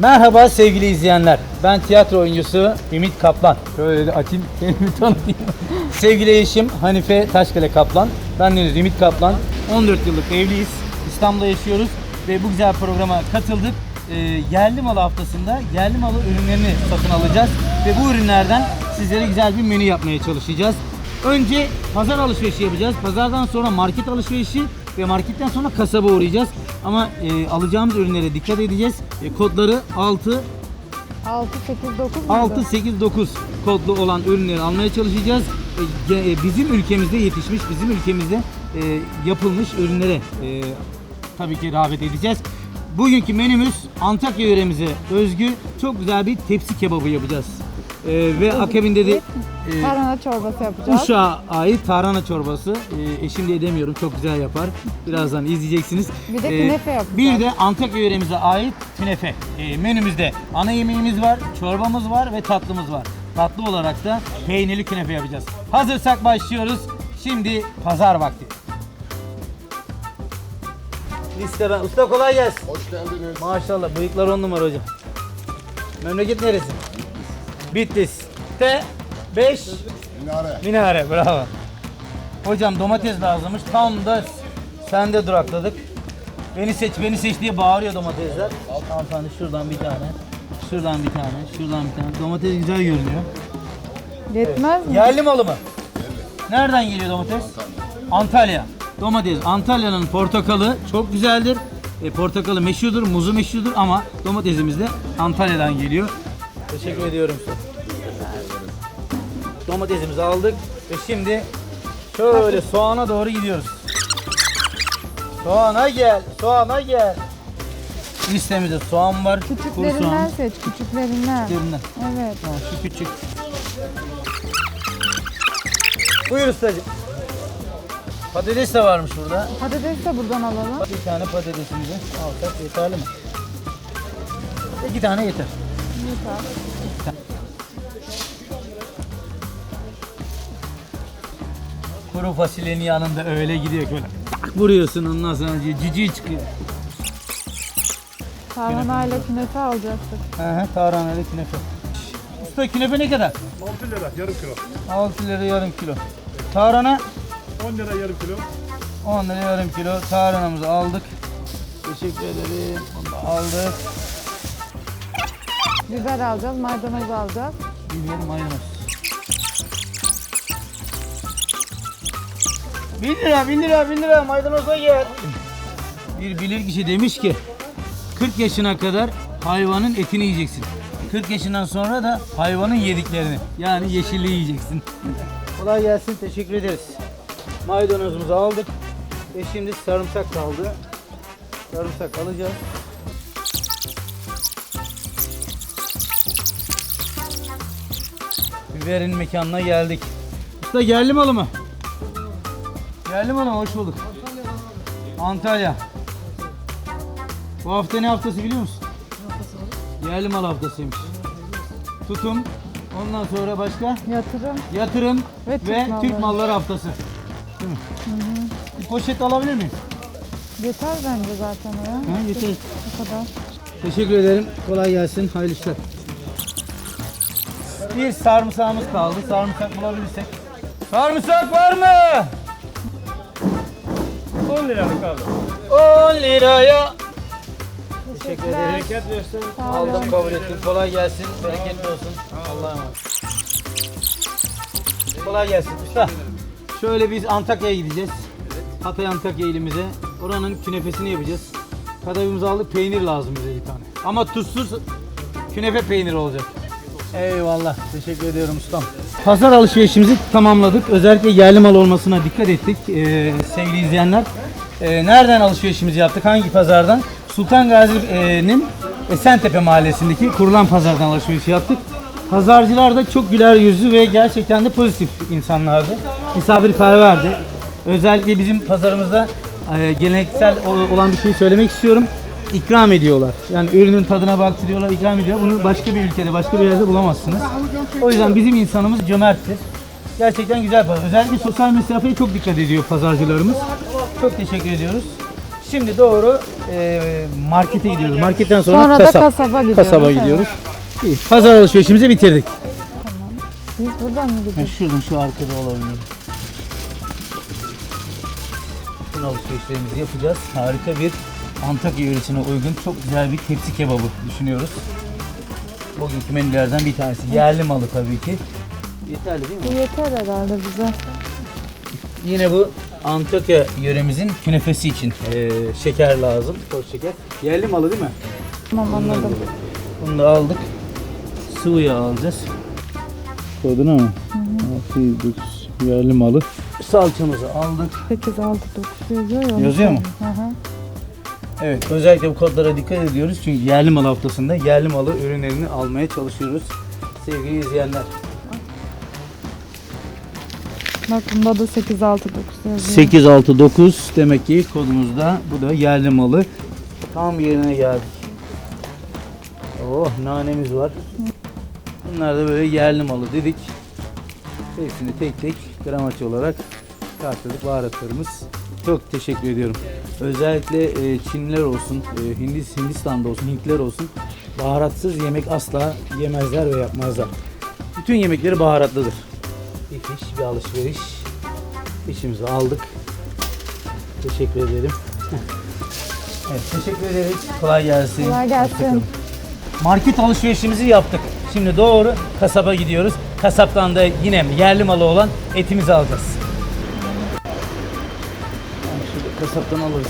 Merhaba sevgili izleyenler. Ben tiyatro oyuncusu Ümit Kaplan. Şöyle de açayım kendimi tanıtayım. sevgili eşim Hanife Taşkale Kaplan. Ben Deniz Ümit Kaplan. 14 yıllık evliyiz. İstanbul'da yaşıyoruz ve bu güzel programa katıldık. Ee, yerli malı haftasında yerli malı ürünlerini satın alacağız ve bu ürünlerden sizlere güzel bir menü yapmaya çalışacağız. Önce pazar alışverişi yapacağız. Pazardan sonra market alışverişi ve marketten sonra kasaba uğrayacağız. Ama e, alacağımız ürünlere dikkat edeceğiz. E, kodları 6, 6, 8, 9 6, 8, 9 kodlu olan ürünleri almaya çalışacağız. E, e, bizim ülkemizde yetişmiş, bizim ülkemizde e, yapılmış ürünlere e, tabii ki rağbet edeceğiz. Bugünkü menümüz Antakya yöremize özgü çok güzel bir tepsi kebabı yapacağız. E, ve akabinde de e, Tarhana çorbası yapacağız. Uşak'a ait tarhana çorbası. Ee, eşim diye demiyorum. Çok güzel yapar. Birazdan izleyeceksiniz. Ee, Bir de künefe yapacağız. Bir de Antakya yöremize ait künefe. Ee, menümüzde ana yemeğimiz var, çorbamız var ve tatlımız var. Tatlı olarak da peynirli künefe yapacağız. Hazırsak başlıyoruz. Şimdi pazar vakti. Liste ben. Usta kolay gelsin. Hoş geldiniz. Maşallah bıyıklar on numara hocam. Memleket neresi? Bitlis. T 5 Minare. Minare bravo. Hocam domates lazımmış. Tam da sende durakladık. Beni seç, beni seç diye bağırıyor domatesler. Hanımefendi şuradan bir tane. Şuradan bir tane, şuradan bir tane. Domates güzel görünüyor. Yetmez mi? Yerli malı mı? Nereden geliyor domates? Antalya. Domates. Antalya'nın portakalı çok güzeldir. E, portakalı meşhurdur, muzu meşhurdur ama domatesimiz de Antalya'dan geliyor. Teşekkür ediyorum size. Domatesimizi aldık ve şimdi şöyle soğana doğru gidiyoruz. Soğana gel, soğana gel. Listemizde soğan var, kuru Küçüklerinden seç, küçüklerinden. Küçüklerinden. Evet. Ha, şu küçük. Buyur ustacığım. Patates de varmış burada. Patates de buradan alalım. Bir tane patatesimizi alsak yeterli mi? İki tane yeter. Yeter. Kuru fasulyenin yanında öyle gidiyor böyle. Tak vuruyorsun ondan sonra cici çıkıyor. Tarhanayla künefe alacaktık. Hı hı tarhaneli künefe. Usta künefe ne kadar? 6 lira yarım kilo. 6 lira yarım kilo. Tarhana 10 lira yarım kilo. 10 lira yarım kilo. Tarhanamızı aldık. Teşekkür ederim. Onu da aldık. Biber alacağız, maydanoz alacağız. Biber maydanoz. 1 lira 1 lira 1 lira maydanoza gel. Bir bilir kişi demiş ki 40 yaşına kadar hayvanın etini yiyeceksin. 40 yaşından sonra da hayvanın yediklerini yani yeşilliği yiyeceksin. Kolay gelsin teşekkür ederiz. Maydanozumuzu aldık ve şimdi sarımsak kaldı. Sarımsak alacağız. Biber'in mekanına geldik. Usta yerli malı mı? Yerli malı mı? Hoş bulduk. Antalya. Bu hafta ne haftası biliyor musun? Yerli mal haftasıymış. Tutum. Ondan sonra başka Yatırım. yatırım ve, Ve Türk Türk malları. malları haftası. Değil mi? Bir poşet alabilir miyim? Yeter bence zaten o ya. Ha, yeter. Bu kadar. Teşekkür ederim. Kolay gelsin. Hayırlı işler. Bir sarımsağımız kaldı. Sarımsak bulabilirsek. Sarımsak var mı? 10 lira kaldı. 10 liraya. Teşekkür ederim. Bereket versin. Aldım kabul ettim. Kolay gelsin. Bereketli olsun. Allah'a emanet. Kolay gelsin. Usta. Şöyle biz Antakya'ya gideceğiz. Hatay Antakya ilimize. Oranın künefesini yapacağız. Kadayıfımızı aldık. Peynir lazım bize bir tane. Ama tuzsuz künefe peyniri olacak. Eyvallah. Teşekkür ediyorum ustam. Pazar alışverişimizi tamamladık. Özellikle yerli mal olmasına dikkat ettik ee, sevgili izleyenler. Ee, nereden alışverişimizi yaptık? Hangi pazardan? Sultan Gazi'nin Esentepe mahallesindeki kurulan pazardan alışveriş yaptık. Pazarcılar da çok güler yüzlü ve gerçekten de pozitif insanlardı. Misafirperverdi. Özellikle bizim pazarımızda e, geleneksel olan bir şey söylemek istiyorum. İkram ediyorlar. Yani ürünün tadına baktırıyorlar, ikram ediyor. Bunu başka bir ülkede, başka bir yerde bulamazsınız. O yüzden bizim insanımız cömerttir. Gerçekten güzel pazar. Özellikle sosyal mesafeye çok dikkat ediyor pazarcılarımız. Çok teşekkür ediyoruz. Şimdi doğru e, markete gidiyoruz. Marketten sonra, Sonra kasap. kasaba gidiyoruz. Kasaba gidiyoruz. İyi. Pazar alışverişimizi bitirdik. Biz buradan mı gidiyoruz? şuradan şu arkada olabilir. Bütün alışverişlerimizi yapacağız. Harika bir Antakya yöresine uygun çok güzel bir tepsi kebabı düşünüyoruz. Bugünkü menülerden bir tanesi. Yerli malı tabii ki. Yeterli değil mi? Yeter herhalde bize. Yine bu Antakya yöremizin künefesi için eee, şeker lazım. Toz şeker. Yerli malı değil mi? Tamam anladım. Bunu da aldık. Sıvı yağ alacağız. Koydun ama. Yerli malı. Salçamızı aldık. 8, 6, 9 yazıyor ya. Yazıyor mu? Hı hı. Evet özellikle bu kodlara dikkat ediyoruz çünkü yerli mal haftasında yerli malı ürünlerini almaya çalışıyoruz. Sevgili izleyenler. Bak bunda da 8, 6, 9 yazıyor. 869 demek ki kodumuzda bu da yerli malı. Tam yerine geldik. Oh nanemiz var. Bunlar da böyle yerli malı dedik. Hepsini tek tek gramaç olarak tartıldık baharatlarımız. Çok teşekkür ediyorum. Özellikle e, Çinliler olsun, e, Hindis, Hindistan'da olsun, Hintliler olsun baharatsız yemek asla yemezler ve yapmazlar. Bütün yemekleri baharatlıdır. Bir fiş, bir alışveriş. İşimizi aldık. Teşekkür ederim. evet, teşekkür ederiz. Kolay gelsin. Kolay gelsin. Market alışverişimizi yaptık. Şimdi doğru kasaba gidiyoruz. Kasaptan da yine yerli malı olan etimizi alacağız. Kasaptan alırız.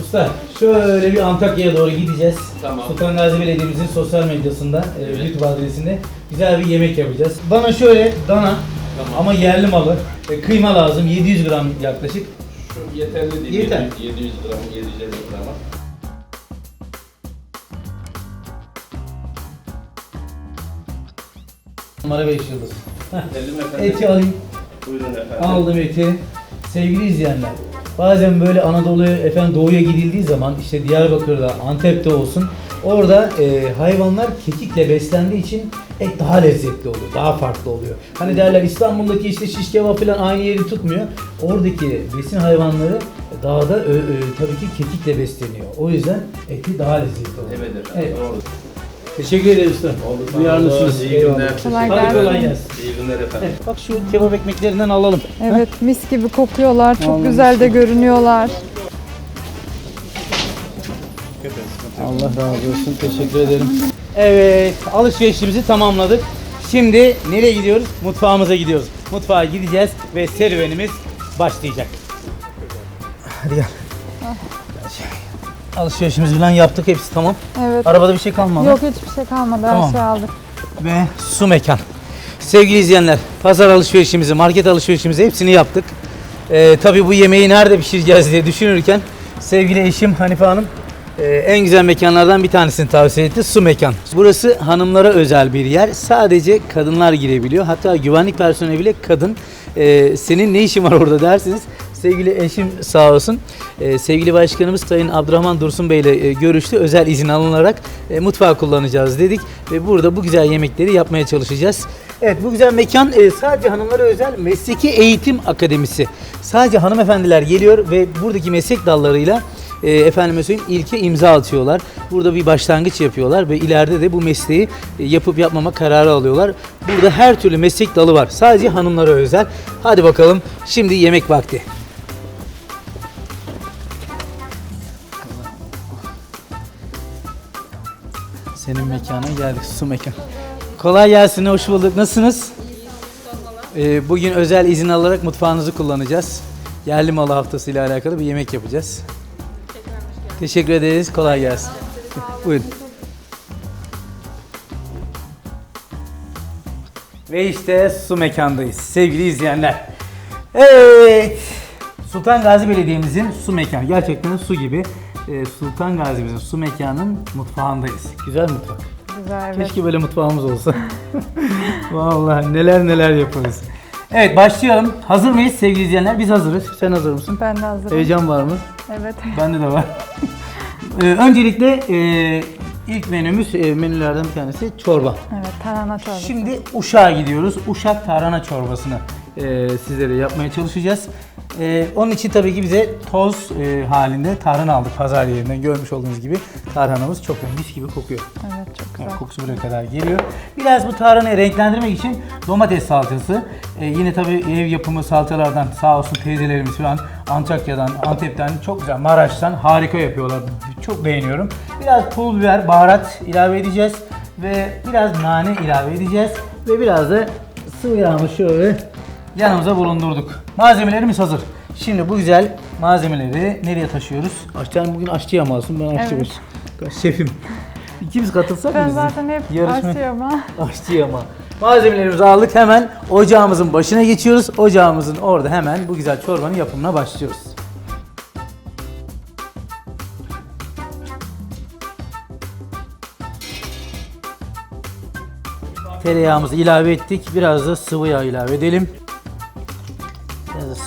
Usta şöyle bir Antakya'ya doğru gideceğiz. Tamam. Sultan Gazi Belediye'mizin sosyal medyasında, e, YouTube adresinde güzel bir yemek yapacağız. Bana şöyle dana ama yerli malı, e, kıyma lazım 700 gram yaklaşık. Şu yeterli değil. Yeter. 700 gram, 750 gram. Numara 5 yıldız. Efendim. Eti alayım. Buyurun efendim. Aldım eti. Sevgili izleyenler, bazen böyle Anadolu'ya, efendim doğuya gidildiği zaman işte Diyarbakır'da, Antep'te olsun orada e, hayvanlar kekikle beslendiği için et daha lezzetli oluyor, daha farklı oluyor. Hani derler İstanbul'daki işte şiş kebap falan aynı yeri tutmuyor. Oradaki besin hayvanları dağda ö, ö, tabii ki kekikle besleniyor. O yüzden eti daha lezzetli oluyor. Evet. Evet. Doğru. Teşekkür ederiz usta. Oldu. Duyarlısınız. İyi günler. Kolay Hadi gelsin. kolay gelsin. İyi günler efendim. Bak şu kebap ekmeklerinden alalım. Evet mis gibi kokuyorlar. Çok Vallahi güzel de görünüyorlar. Allah razı olsun. Teşekkür ederim. Evet, alışverişimizi tamamladık. Şimdi nereye gidiyoruz? Mutfağımıza gidiyoruz. Mutfağa gideceğiz ve serüvenimiz başlayacak. Hadi gel. Alışverişimizi falan yaptık. Hepsi tamam. Evet. Arabada bir şey kalmadı. Yok hiçbir şey kalmadı. Tamam. Her şey aldık. Ve su mekan. Sevgili izleyenler, pazar alışverişimizi, market alışverişimizi hepsini yaptık. Ee, tabii bu yemeği nerede pişireceğiz diye düşünürken sevgili eşim Hanife Hanım e, en güzel mekanlardan bir tanesini tavsiye etti. Su mekan. Burası hanımlara özel bir yer. Sadece kadınlar girebiliyor. Hatta güvenlik personeli bile kadın. Ee, senin ne işin var orada dersiniz. Sevgili eşim sağ olsun. Ee, sevgili başkanımız Sayın Abdurrahman Dursun Bey ile e, görüştü. Özel izin alınarak e, mutfağı kullanacağız dedik. Ve burada bu güzel yemekleri yapmaya çalışacağız. Evet bu güzel mekan e, sadece hanımlara özel mesleki eğitim akademisi. Sadece hanımefendiler geliyor ve buradaki meslek dallarıyla e, efendime söyleyeyim ilke imza atıyorlar. Burada bir başlangıç yapıyorlar ve ileride de bu mesleği e, yapıp yapmama kararı alıyorlar. Burada her türlü meslek dalı var. Sadece hanımlara özel. Hadi bakalım şimdi yemek vakti. Senin mekana geldik, su mekan. Kolay gelsin, hoş bulduk. Nasılsınız? Ee, bugün özel izin alarak mutfağınızı kullanacağız. Yerli malı haftası ile alakalı bir yemek yapacağız. Teşekkür ederiz, kolay gelsin. Buyurun. Ve işte su mekandayız sevgili izleyenler. Evet. Sultan Gazi Belediye'mizin su mekanı. Gerçekten su gibi. Ee, Sultan Gazi'mizin su mekanının mutfağındayız. Güzel mutfak. Güzel evet. Keşke böyle mutfağımız olsa. Vallahi neler neler yaparız. Evet başlayalım. Hazır mıyız sevgili izleyenler? Biz hazırız. Sen hazır mısın? Ben de hazırım. Heyecan var mı? Evet. Bende de var. Ee, öncelikle e, ilk menümüz e, menülerden bir tanesi çorba. Evet tarhana çorbası. Şimdi Uşak'a gidiyoruz. Uşak tarhana çorbasını e, sizlere yapmaya çalışacağız. Ee, onun için tabii ki bize toz e, halinde tarhana aldık pazar yerinden. Görmüş olduğunuz gibi tarhanamız çok mis gibi kokuyor. Evet çok güzel. Yani kokusu buraya kadar geliyor. Biraz bu tarhanayı renklendirmek için domates salçası. Ee, yine tabii ev yapımı salçalardan sağ olsun teyzelerimiz falan Antakya'dan, Antep'ten çok güzel, Maraş'tan harika yapıyorlar. Çok beğeniyorum. Biraz pul biber, baharat ilave edeceğiz ve biraz nane ilave edeceğiz ve biraz da sıvı yağımı şöyle yanımıza bulundurduk. Malzemelerimiz hazır. Şimdi bu güzel malzemeleri nereye taşıyoruz? Aşçı bugün aşçı yamalısın ben aşçı Evet. Şefim. İkimiz katılsak mı Ben zaten hep Yarışma- aşçıyım ha. Aşçı yama. Malzemelerimizi aldık hemen ocağımızın başına geçiyoruz. Ocağımızın orada hemen bu güzel çorbanın yapımına başlıyoruz. Tereyağımızı ilave ettik. Biraz da sıvı yağ ilave edelim.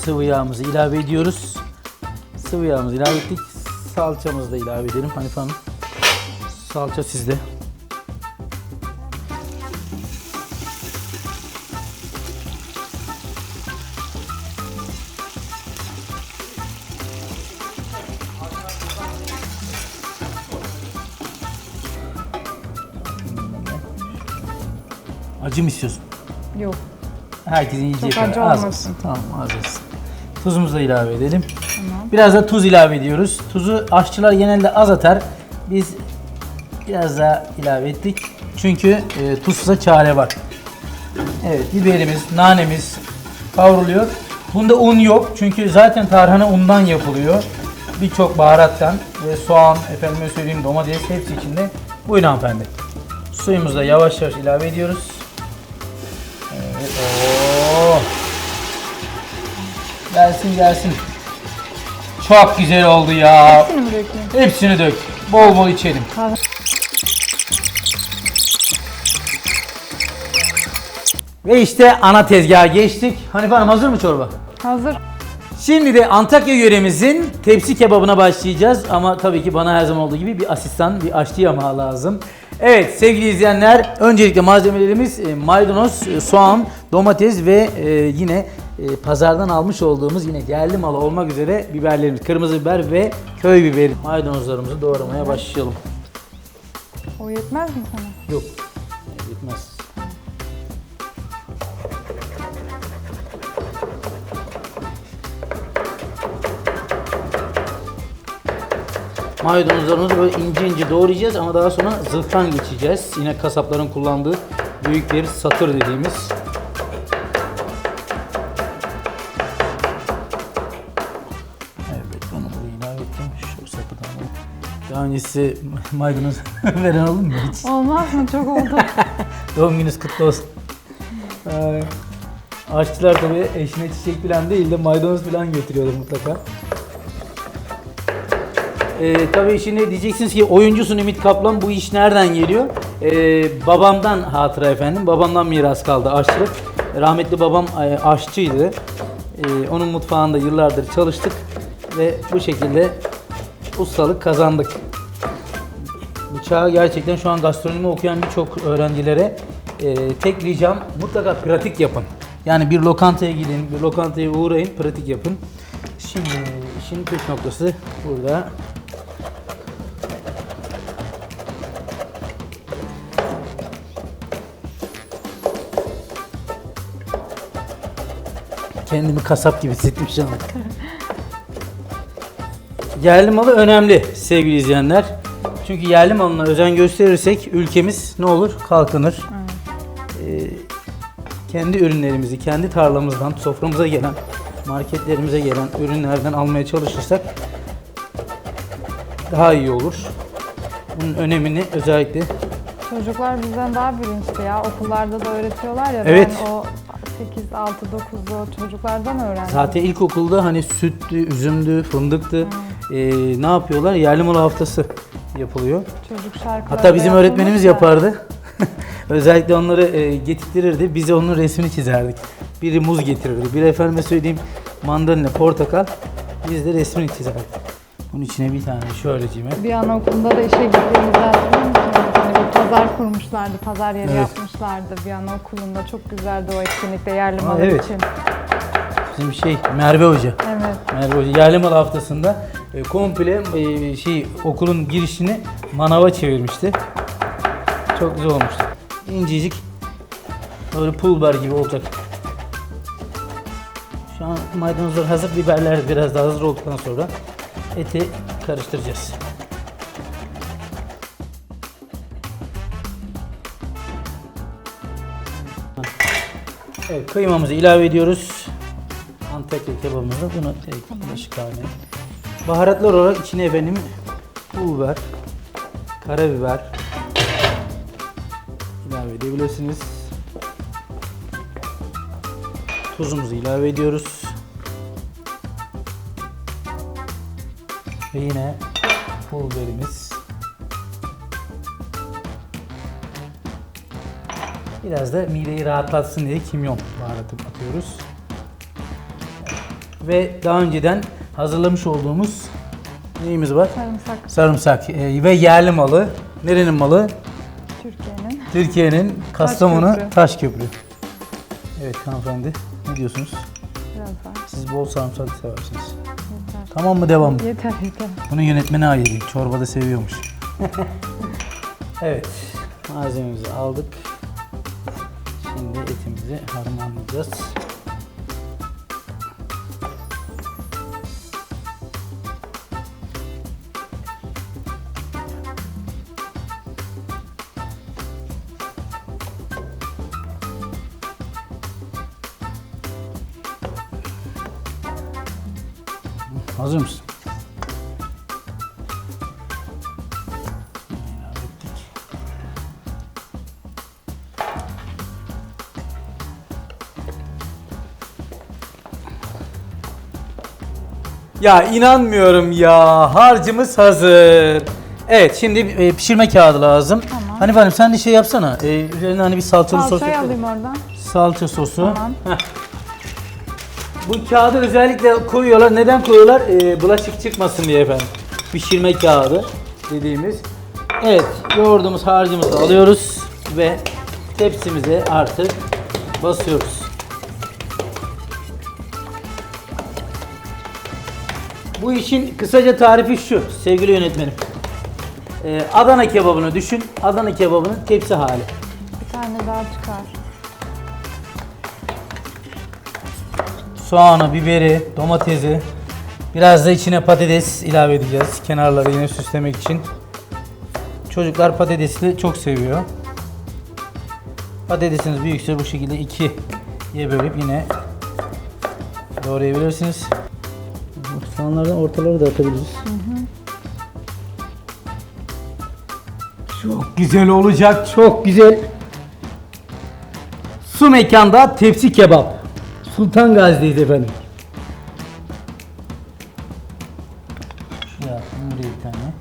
Sıvı yağımızı ilave ediyoruz. Sıvı yağımızı ilave ettik. Salçamızı da ilave edelim Hanife Hanım. Salça sizde. Acı mı istiyorsun? Yok. Herkesin yiyeceği Çok kadar acı az olmasın. olsun. Tamam az olsun. Tuzumuzu da ilave edelim. Biraz da tuz ilave ediyoruz. Tuzu aşçılar genelde az atar. Biz biraz daha ilave ettik. Çünkü e, tuzsuza çare var. Evet biberimiz, nanemiz kavruluyor. Bunda un yok çünkü zaten tarhana undan yapılıyor. Birçok baharattan ve soğan, efendime söyleyeyim domates hepsi içinde. Buyurun hanımefendi. Suyumuzu da yavaş yavaş ilave ediyoruz. Gelsin gelsin. Çok güzel oldu ya. Hepsini mi dökeyim? Hepsini dök. Bol bol içelim. Kahve. Ve işte ana tezgaha geçtik. Hanife Hanım hazır mı çorba? Hazır. Şimdi de Antakya yöremizin tepsi kebabına başlayacağız. Ama tabii ki bana her zaman olduğu gibi bir asistan, bir aşçı yamağı lazım. Evet sevgili izleyenler, öncelikle malzemelerimiz e, maydanoz, e, soğan, domates ve e, yine e, pazardan almış olduğumuz yine yerli malı olmak üzere biberlerimiz, kırmızı biber ve köy biberi. Maydanozlarımızı doğramaya başlayalım. O yetmez mi sana? Yok, bitmez. Maydanozlarımızı böyle ince ince doğrayacağız ama daha sonra zırhtan geçeceğiz. Yine kasapların kullandığı büyük bir satır dediğimiz. Daha öncesi maydanoz veren olur mu hiç? Olmaz mı? Çok oldu. Doğum gününüz kutlu olsun. Ay. Aşçılar tabii eşine çiçek falan değil de maydanoz falan götürüyorlar mutlaka. Ee, tabii şimdi diyeceksiniz ki oyuncusun Ümit Kaplan bu iş nereden geliyor? Ee, babamdan hatıra efendim. Babamdan miras kaldı aşçılık. Rahmetli babam e, aşçıydı. Ee, onun mutfağında yıllardır çalıştık ve bu şekilde ustalık kazandık. Bıçağı gerçekten şu an gastronomi okuyan birçok öğrencilere e, tek ricam mutlaka pratik yapın. Yani bir lokantaya gidin, bir lokantaya uğrayın, pratik yapın. Şimdi işin püf noktası burada. Kendimi kasap gibi hissettim şu an. Yerli malı önemli sevgili izleyenler. Çünkü yerli malına özen gösterirsek ülkemiz ne olur? Kalkınır. Ee, kendi ürünlerimizi, kendi tarlamızdan soframıza gelen, marketlerimize gelen ürünlerden almaya çalışırsak daha iyi olur. Bunun önemini özellikle Çocuklar bizden daha bilinçli ya. Okullarda da öğretiyorlar ya. Evet. Ben o 8, 6, 9'lu o çocuklardan öğrendim. zaten ilkokulda hani süttü, üzümdü, fındıktı. Ee, ne yapıyorlar? Yerli malı haftası yapılıyor. Çocuk şarkıları Hatta bizim öğretmenimiz yapardı. Özellikle onları e, getirtirirdi. Bize onun resmini çizerdik. Biri muz getirirdi. Bir efendime söyleyeyim mandalina, portakal. Biz de resmini çizerdik. Bunun içine bir tane şöylecime. Bir anaokulunda da işe gittiğimizde? Hani bir pazar kurmuşlardı, pazar yeri Evet. yapmışlardı bir anaokulunda. Çok güzeldi o etkinlikte yerli malı evet. için. Bizim şey Merve Hoca. Evet. Merve Hoca yerli mal haftasında e, komple e, şey okulun girişini manava çevirmişti. Çok güzel olmuştu. İncecik böyle pul biber gibi olacak. Şu an maydanozlar hazır, biberler biraz daha hazır olduktan sonra eti karıştıracağız. Evet, kıymamızı ilave ediyoruz. Antakya kebabımızı bunu bulaşık haline. Baharatlar olarak içine efendim pul biber, karabiber ilave edebilirsiniz. Tuzumuzu ilave ediyoruz. Ve yine pul biberimiz. Biraz da mideyi rahatlatsın diye kimyon baharatı atıyoruz. Ve daha önceden hazırlamış olduğumuz neyimiz var? Sarımsak Sarımsak e, ve yerli malı. Nerenin malı? Türkiye'nin. Türkiye'nin Kastamonu Taşköprü. Taşköprü. Evet hanımefendi ne diyorsunuz? Biraz daha. Siz bol sarımsak seversiniz. Yeter. Tamam mı devam mı? Yeter yeter. Bunu yönetmene ayırayım. Çorbada seviyormuş. evet. Malzememizi aldık. Şimdi etimizi harmanlayacağız. Ya inanmıyorum ya. Harcımız hazır. Evet şimdi e, pişirme kağıdı lazım. Tamam. Hani efendim sen de şey yapsana. E, üzerine hani bir salçalı sos Salçayı alayım oradan. Salça sosu. Tamam. Heh. Bu kağıdı özellikle koyuyorlar. Neden koyuyorlar? Ee, bulaşık çıkmasın diye efendim. Pişirme kağıdı dediğimiz. Evet, yoğurduğumuz harcımızı alıyoruz ve tepsimize artık basıyoruz. Bu işin kısaca tarifi şu sevgili yönetmenim. Ee, Adana kebabını düşün. Adana kebabının tepsi hali. Bir tane daha çıkar. soğanı, biberi, domatesi, biraz da içine patates ilave edeceğiz. Kenarları yine süslemek için. Çocuklar patatesli çok seviyor. Patatesiniz büyükse bu şekilde ikiye bölüp yine doğrayabilirsiniz. Soğanlardan ortaları da atabiliriz. Çok güzel olacak, çok güzel. Su mekanda tepsi kebap. Sultan Gazi'deyiz efendim. Şuraya attım buraya bir tane.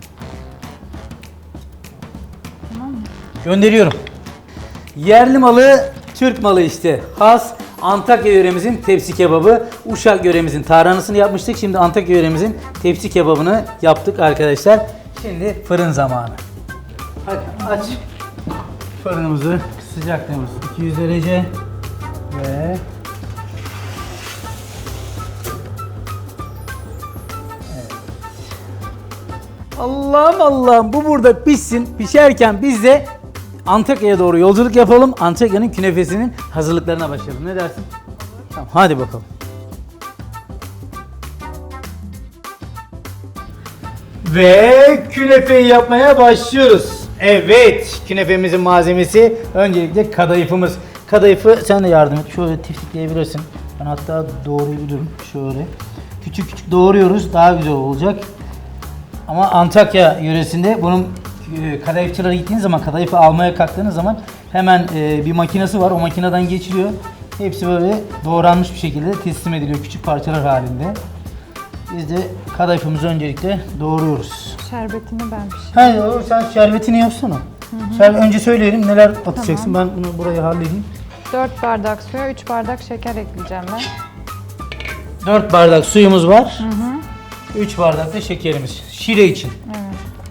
Tamam mı? Gönderiyorum. Yerli malı, Türk malı işte. Has Antakya yöremizin tepsi kebabı. Uşak yöremizin tarhanasını yapmıştık. Şimdi Antakya yöremizin tepsi kebabını yaptık arkadaşlar. Şimdi fırın zamanı. Hadi aç. Fırınımızı sıcaklığımız 200 derece ve Allah'ım Allah'ım bu burada pişsin. Pişerken biz de Antakya'ya doğru yolculuk yapalım. Antakya'nın künefesinin hazırlıklarına başlayalım. Ne dersin? Tamam hadi bakalım. Ve künefeyi yapmaya başlıyoruz. Evet, künefemizin malzemesi öncelikle kadayıfımız. Kadayıfı sen de yardım et. Şöyle tiftikleyebilirsin. Ben hatta doğrayabilirim. Şöyle. Küçük küçük doğruyoruz. Daha güzel olacak. Ama Antakya yöresinde bunun kadayıfçılara gittiğiniz zaman, kadayıfı almaya kalktığınız zaman hemen e, bir makinesi var. O makineden geçiliyor. Hepsi böyle doğranmış bir şekilde teslim ediliyor küçük parçalar halinde. Biz de kadayıfımızı öncelikle doğruyoruz. Şerbetini ben pişireyim. Hayır olur sen şerbetini yapsana. Şerbet önce söyleyelim neler atacaksın. Ben bunu buraya halledeyim. 4 bardak suya 3 bardak şeker ekleyeceğim ben. 4 bardak suyumuz var. 3 bardak da şekerimiz. Şire için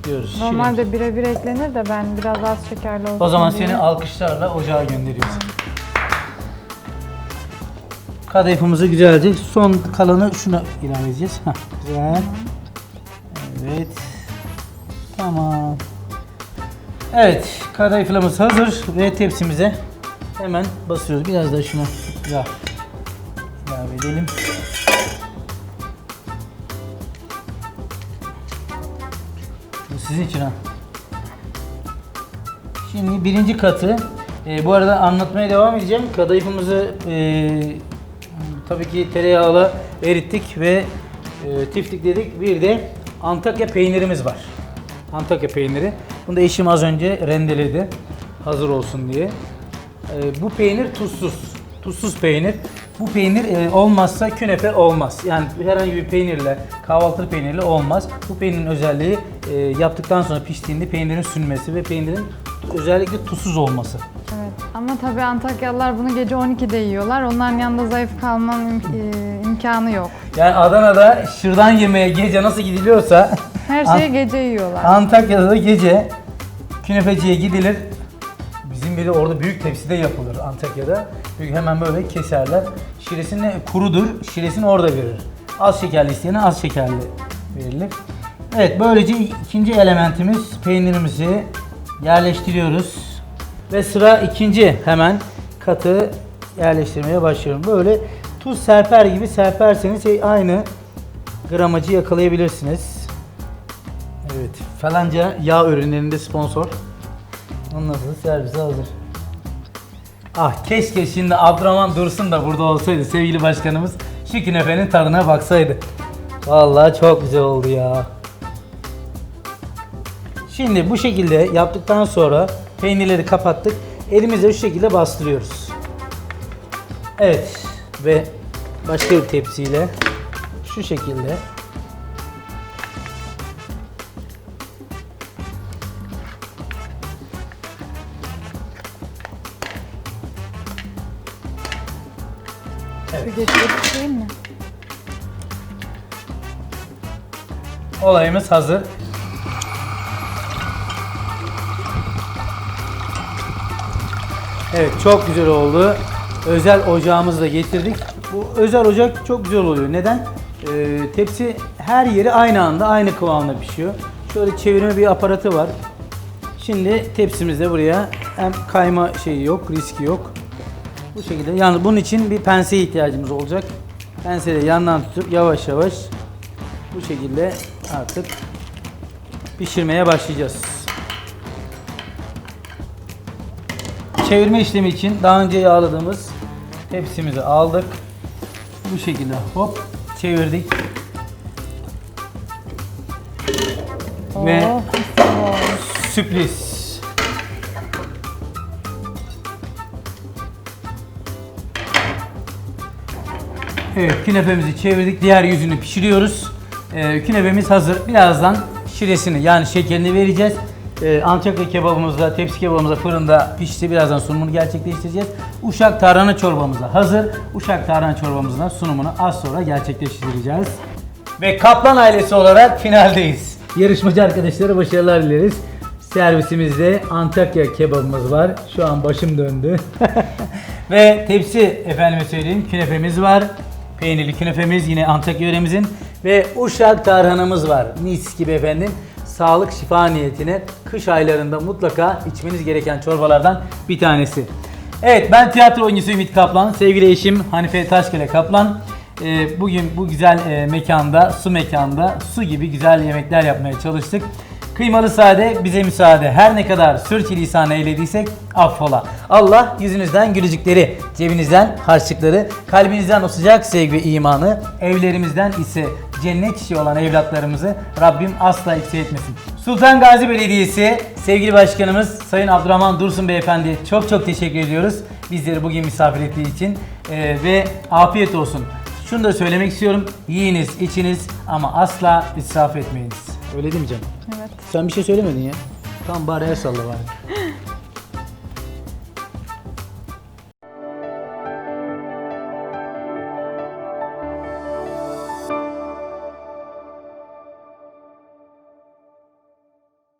Şire. Normalde birebir eklenir de ben biraz az şekerli olsun O zaman diye. seni alkışlarla ocağa gönderiyoruz. kadayıfımızı güzelce son kalanı şuna ilave edeceğiz. Heh, güzel. Evet. Tamam. Evet, kadayıflarımız hazır ve tepsimize hemen basıyoruz. Biraz da şuna yağ ilave edelim. Sizin için ha. Şimdi birinci katı. e, bu arada anlatmaya devam edeceğim. Kadayıfımızı e, tabii ki tereyağla erittik ve e, tiftikledik. Bir de Antakya peynirimiz var. Antakya peyniri. Bunu da eşim az önce rendeledi. Hazır olsun diye. E, bu peynir tuzsuz. Tuzsuz peynir. Bu peynir e, olmazsa künefe olmaz. Yani herhangi bir peynirle, kahvaltı peynirle olmaz. Bu peynirin özelliği e, yaptıktan sonra piştiğinde peynirin sünmesi ve peynirin özellikle tuzsuz olması. Evet. Ama tabii Antakyalılar bunu gece 12'de yiyorlar. Onların yanında zayıf kalmanın im- e, imkanı yok. Yani Adana'da şırdan yemeye gece nasıl gidiliyorsa Her An- şeyi gece yiyorlar. Antakya'da da gece künefeciye gidilir. Biri orada büyük tepside yapılır Antakya'da. Büyük hemen böyle keserler. Şiresini kurudur. Şiresini orada verir. Az şekerli isteyene az şekerli verilir. Evet böylece ikinci elementimiz peynirimizi yerleştiriyoruz. Ve sıra ikinci hemen katı yerleştirmeye başlıyorum. Böyle tuz serper gibi serperseniz şey aynı gramajı yakalayabilirsiniz. Evet, falanca yağ ürünlerinde sponsor. Ondan sonra servise hazır. Ah keşke şimdi Abdurrahman Dursun da burada olsaydı sevgili başkanımız şu künefenin tadına baksaydı. Vallahi çok güzel oldu ya. Şimdi bu şekilde yaptıktan sonra peynirleri kapattık. Elimizle şu şekilde bastırıyoruz. Evet ve başka bir tepsiyle şu şekilde Değil mi? Olayımız hazır. Evet çok güzel oldu. Özel ocağımızı da getirdik. Bu özel ocak çok güzel oluyor. Neden? Ee, tepsi her yeri aynı anda aynı kıvamda pişiyor. Şöyle çevirme bir aparatı var. Şimdi tepsimizde buraya hem kayma şeyi yok, riski yok. Bu şekilde. Yani bunun için bir penseye ihtiyacımız olacak. Penseyle yandan tutup yavaş yavaş bu şekilde artık pişirmeye başlayacağız. Çevirme işlemi için daha önce yağladığımız tepsimizi aldık. Bu şekilde hop çevirdik. Ve Oh, sürpriz. Evet künefemizi çevirdik. Diğer yüzünü pişiriyoruz. Ee, künefemiz hazır. Birazdan şiresini yani şekerini vereceğiz. Ee, Antakya kebabımızda, tepsi kebabımızda fırında pişti. Birazdan sunumunu gerçekleştireceğiz. Uşak tarhana çorbamız da hazır. Uşak tarhana çorbamızın sunumunu az sonra gerçekleştireceğiz. Ve Kaplan ailesi olarak finaldeyiz. Yarışmacı arkadaşlara başarılar dileriz. Servisimizde Antakya kebabımız var. Şu an başım döndü. Ve tepsi efendime söyleyeyim künefemiz var. Peynirli künefemiz yine Antakya yöremizin. Ve Uşak tarhanamız var. Mis gibi efendim. Sağlık şifa niyetine kış aylarında mutlaka içmeniz gereken çorbalardan bir tanesi. Evet ben tiyatro oyuncusu Ümit Kaplan. Sevgili eşim Hanife Taşkale Kaplan. Ee, bugün bu güzel e, mekanda, su mekanda su gibi güzel yemekler yapmaya çalıştık. Kıymalı sade bize müsaade. Her ne kadar sürçülisan eylediysek affola. Allah yüzünüzden gülücükleri, cebinizden harçlıkları, kalbinizden o sıcak sevgi ve imanı, evlerimizden ise cennet çiçeği olan evlatlarımızı Rabbim asla eksik etmesin. Sultan Gazi Belediyesi sevgili başkanımız Sayın Abdurrahman Dursun Beyefendi'ye çok çok teşekkür ediyoruz. Bizleri bugün misafir ettiği için Ee, ve afiyet olsun. Şunu da söylemek istiyorum. Yiyiniz, içiniz ama asla israf etmeyiniz. Öyle değil mi canım? Evet. Sen bir şey söylemedin ya. Tam bari el salla bari.